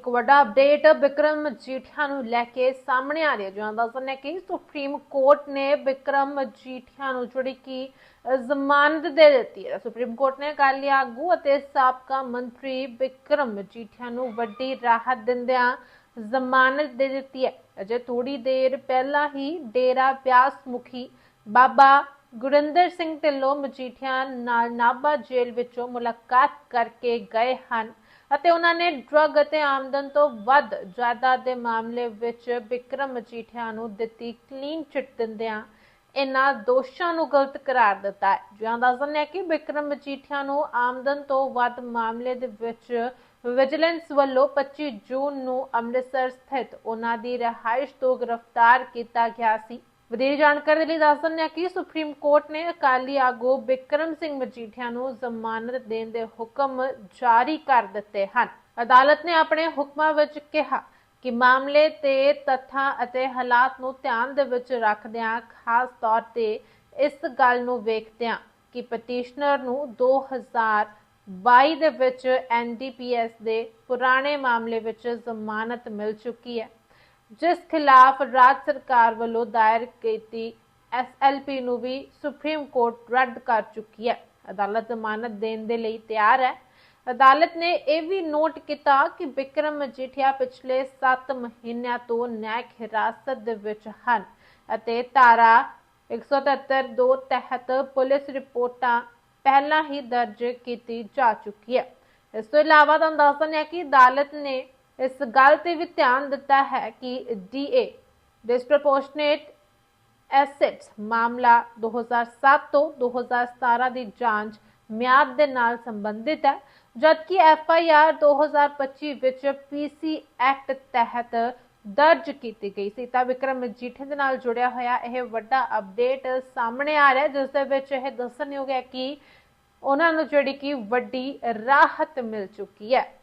ਇੱਕ ਵੱਡਾ ਅਪਡੇਟ ਬਿਕਰਮ ਮਜੀਠੀਆ ਨੂੰ ਲੈ ਕੇ ਸਾਹਮਣੇ ਆ ਰਿਹਾ। ਜਿਹਾਂ ਦੱਸਣ ਹੈ ਕਿ ਸੁਪਰੀਮ ਕੋਰਟ ਨੇ ਬਿਕਰਮ ਮਜੀਠੀਆ ਨੂੰ ਜਿਹੜੀ ਕਿ ਜ਼ਮਾਨਤ ਦੇ ਦਿੱਤੀ ਹੈ। ਸੁਪਰੀਮ ਕੋਰਟ ਨੇ ਅਕਾਲੀ ਆਗੂ ਅਤੇ ਸਾਬਕਾ ਮੰਤਰੀ ਬਿਕਰਮ ਮਜੀਠੀਆ ਨੂੰ ਵੱਡੀ ਰਾਹਤ ਦਿੰਦਿਆਂ ਜ਼ਮਾਨਤ ਦੇ ਦਿੱਤੀ ਹੈ। ਅਜੇ ਥੋੜੀ ਦੇਰ ਪਹਿਲਾਂ ਹੀ ਡੇਰਾ ਬਿਆਸ ਮੁਖੀ ਬਾਬਾ ਗੁਰਿੰਦਰ ਸਿੰਘ ਢਿੱਲੋਂ ਮਜੀਠੀਆ ਨਾਲ ਨਾਭਾ ਜੇਲ੍ਹ ਵਿੱਚੋਂ ਮੁਲਾਕਾਤ ਕਰਕੇ ਗਏ ਹਨ। ਅਤੇ ਉਹਨਾਂ ਨੇ ਡਰੱਗ ਅਤੇ ਆਮਦਨ ਤੋਂ ਵੱਧ ਜਾਇਦਾਦ ਦੇ ਮਾਮਲੇ ਵਿੱਚ ਬਿਕਰਮ ਮਜੀਠੀਆ ਨੂੰ ਦਿੱਤੀ ਕਲੀਨ ਚਿੱਟ ਦਿੰਦਿਆਂ ਇਹਨਾਂ ਦੋਸ਼ਾਂ ਨੂੰ ਗਲਤ ਕਰਾਰ ਦਿੱਤਾ ਹੈ। ਜਿਹਾਂ ਦੱਸਣ ਹੈ ਕਿ ਬਿਕਰਮ ਮਜੀਠੀਆ ਨੂੰ ਆਮਦਨ ਤੋਂ ਵੱਧ ਮਾਮਲੇ ਦੇ ਵਿੱਚ ਵਿਜੀਲੈਂਸ ਵੱਲੋਂ 25 ਜੂਨ ਨੂੰ ਅੰਮ੍ਰਿਤਸਰ ਸਥਿਤ ਉਹਨਾਂ ਦੀ ਰਿਹਾਇਸ਼ ਤੋਂ ਗ੍ਰਿਫਤਾਰ ਕੀਤਾ ਗਿਆ ਸੀ। ਵਧੇਰੇ ਜਾਣਕਾਰੀ ਲਈ ਦੱਸ ਦਿੰਦੇ ਹਾਂ ਕਿ ਸੁਪਰੀਮ ਕੋਰਟ ਨੇ ਅਕਾਲੀ ਆਗੂ ਬਿਕਰਮ ਸਿੰਘ ਮਜੀਠੀਆ ਨੂੰ ਜ਼ਮਾਨਤ ਦੇਣ ਦੇ ਹੁਕਮ ਜਾਰੀ ਕਰ ਦਿੱਤੇ ਹਨ। ਅਦਾਲਤ ਨੇ ਆਪਣੇ ਹੁਕਮਾਂ ਵਿੱਚ ਕਿਹਾ ਕਿ ਮਾਮਲੇ ਤੇ ਤੱਥਾਂ ਅਤੇ ਹਾਲਾਤ ਨੂੰ ਧਿਆਨ ਦੇ ਵਿੱਚ ਰੱਖਦਿਆਂ ਖਾਸ ਤੌਰ ਤੇ ਇਸ ਗੱਲ ਨੂੰ ਵੇਖਦਿਆਂ ਕਿ ਪਟੀਸ਼ਨਰ ਨੂੰ 2022 ਦੇ ਵਿੱਚ ਐਨਡੀਪੀਐਸ ਦੇ ਪੁਰਾਣੇ ਮਾਮਲੇ ਵਿੱਚ ਜ਼ਮਾਨਤ ਮਿਲ ਚੁੱਕੀ ਹੈ। ਜਿਸ ਖਿਲਾਫ ਰਾਜ ਸਰਕਾਰ ਵੱਲੋਂ ਦਾਇਰ ਕੀਤੀ ਐਸਐਲਪੀ ਨੂੰ ਵੀ ਸੁਪਰੀਮ ਕੋਰਟ ਰੱਦ ਕਰ ਚੁੱਕੀ ਹੈ। ਅਦਾਲਤ ਜ਼ਮਾਨਤ ਦੇਣ ਦੇ ਲਈ ਤਿਆਰ ਹੈ। ਅਦਾਲਤ ਨੇ ਇਹ ਵੀ ਨੋਟ ਕੀਤਾ ਕਿ ਬਿਕਰਮ ਮਜੀਠੀਆ ਪਿਛਲੇ 7 ਮਹੀਨਿਆਂ ਤੋਂ ਨਿਆਇਕ ਹਿਰਾਸਤ ਦੇ ਵਿੱਚ ਹਨ ਅਤੇ ਧਾਰਾ 173 ਦੋ ਤਹਿਤ ਪੁਲਿਸ ਰਿਪੋਰਟਾਂ ਪਹਿਲਾਂ ਹੀ ਦਰਜ ਕੀਤੀ ਜਾ ਚੁੱਕੀ ਹੈ। ਇਸ ਤੋਂ ਇਲਾਵਾ ਤੁਹਾਨੂੰ ਦੱਸ ਦਿੰਦੇ ਹਾਂ ਕਿ ਅਦਾਲਤ ਨੇ ਇਸ ਗੱਲ ਤੇ ਵੀ ਧਿਆਨ ਦਿੱਤਾ ਹੈ ਕਿ ਡੀਏ ਡਿਸਪ੍ਰੋਪੋਰਸ਼ਨੇਟ ਐਸੈਟਸ ਮਾਮਲਾ 2007 ਤੋਂ 2017 ਦੀ ਜਾਂਚ ਮਿਆਦ ਦੇ ਨਾਲ ਸੰਬੰਧਿਤ ਹੈ ਜਦਕਿ ਐਫ ਆਈ ਆਰ 2025 ਵਿੱਚ ਪੀਸੀ ਐਕਟ ਤਹਿਤ ਦਰਜ ਕੀਤੀ ਗਈ ਸੀ। ਤਾਂ ਵਿਕਰਮ ਮਜੀਠੇ ਦੇ ਨਾਲ ਜੁੜਿਆ ਹੋਇਆ ਇਹ ਵੱਡਾ ਅਪਡੇਟ ਸਾਹਮਣੇ ਆ ਰਿਹਾ ਹੈ, ਜਿਸ ਦੇ ਵਿੱਚ ਇਹ ਦੱਸਣਯੋਗ ਹੈ ਕਿ ਉਹਨਾਂ ਨੂੰ ਜਿਹੜੀ ਕਿ ਵੱਡੀ ਰਾਹਤ ਮਿਲ ਚੁੱਕੀ ਹੈ।